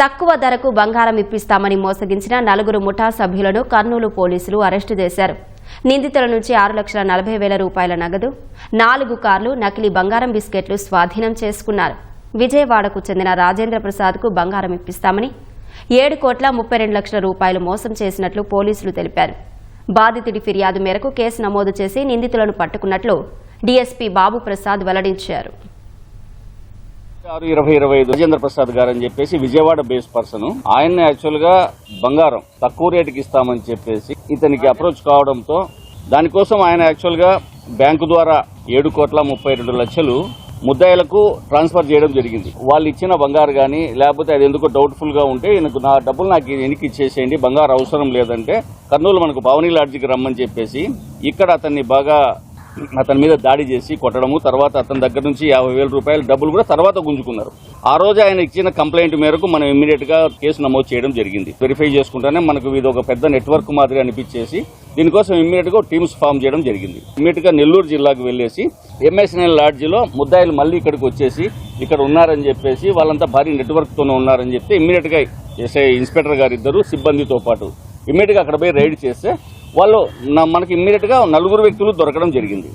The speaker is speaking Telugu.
తక్కువ ధరకు బంగారం ఇప్పిస్తామని మోసగించిన నలుగురు ముఠా సభ్యులను కర్నూలు పోలీసులు అరెస్టు చేశారు. నిందితుల నుంచి ఆరు లక్షల నలభై వేల రూపాయల నగదు నాలుగు కార్లు నకిలీ బంగారం బిస్కెట్లు స్వాధీనం చేసుకున్నారు. విజయవాడకు చెందిన రాజేంద్ర ప్రసాద్కు బంగారం ఇప్పిస్తామని ఏడు కోట్ల ముప్పై రెండు లక్షల రూపాయలు మోసం చేసినట్లు పోలీసులు తెలిపారు. బాధితుడి ఫిర్యాదు మేరకు కేసు నమోదు చేసి నిందితులను పట్టుకున్నట్లు డీఎస్పీ బాబు ప్రసాద్ వెల్లడించారు. ఆరు ఇరవై ఇరవై ఐదు రాజేంద్ర ప్రసాద్ గారు అని చెప్పేసి విజయవాడ బేస్ పర్సన్. ఆయన యాక్చువల్గా బంగారం తక్కువ రేటుకి ఇస్తామని చెప్పేసి ఇతనికి అప్రోచ్ కావడంతో దానికోసం ఆయన యాక్చువల్గా బ్యాంకు ద్వారా ఏడు కోట్ల ముప్పై రెండు లక్షలు ముద్దాయిలకు ట్రాన్స్ఫర్ చేయడం జరిగింది. వాళ్ళు ఇచ్చిన బంగారు కానీ లేకపోతే అది ఎందుకో డౌట్ఫుల్గా ఉంటే నాకు నా డబ్బులు నాకు వెనక్కి ఇచ్చేసేయండి బంగారు అవసరం లేదంటే కర్నూలు మనకు భవనీ లాడ్జికి రమ్మని చెప్పేసి ఇక్కడ అతన్ని బాగా అతని మీద దాడి చేసి కొట్టడము తర్వాత అతని దగ్గర నుంచి యాభై వేల రూపాయల డబ్బులు కూడా తర్వాత గుంజుకున్నారు. ఆ రోజు ఆయన ఇచ్చిన కంప్లైంట్ మేరకు మనం ఇమ్మీడియట్గా కేసు నమోదు చేయడం జరిగింది. వెరిఫై చేసుకుంటేనే మనకు ఇది ఒక పెద్ద నెట్వర్క్ మాదిరి అనిపించేసి దీనికోసం ఇమ్మీడియట్గా టీమ్స్ ఫామ్ చేయడం జరిగింది. ఇమ్మీడియట్గా నెల్లూరు జిల్లాకు వెళ్ళేసి ఎంఎస్ఎన్ఎల్ లాడ్జిలో ముద్దాయిలు మళ్ళీ ఇక్కడికి వచ్చేసి ఇక్కడ ఉన్నారని చెప్పేసి వాళ్ళంతా భారీ నెట్వర్క్తోనే ఉన్నారని చెప్తే ఇమ్మీడియట్గా ఎస్ఐ ఇన్స్పెక్టర్ గారు ఇద్దరు సిబ్బందితో పాటు ఇమ్మీడియట్గా అక్కడ పోయి రైడ్ చేస్తే వాళ్ళు మనకి ఇమ్మీడియట్గా నలుగురు వ్యక్తులు దొరకడం జరిగింది.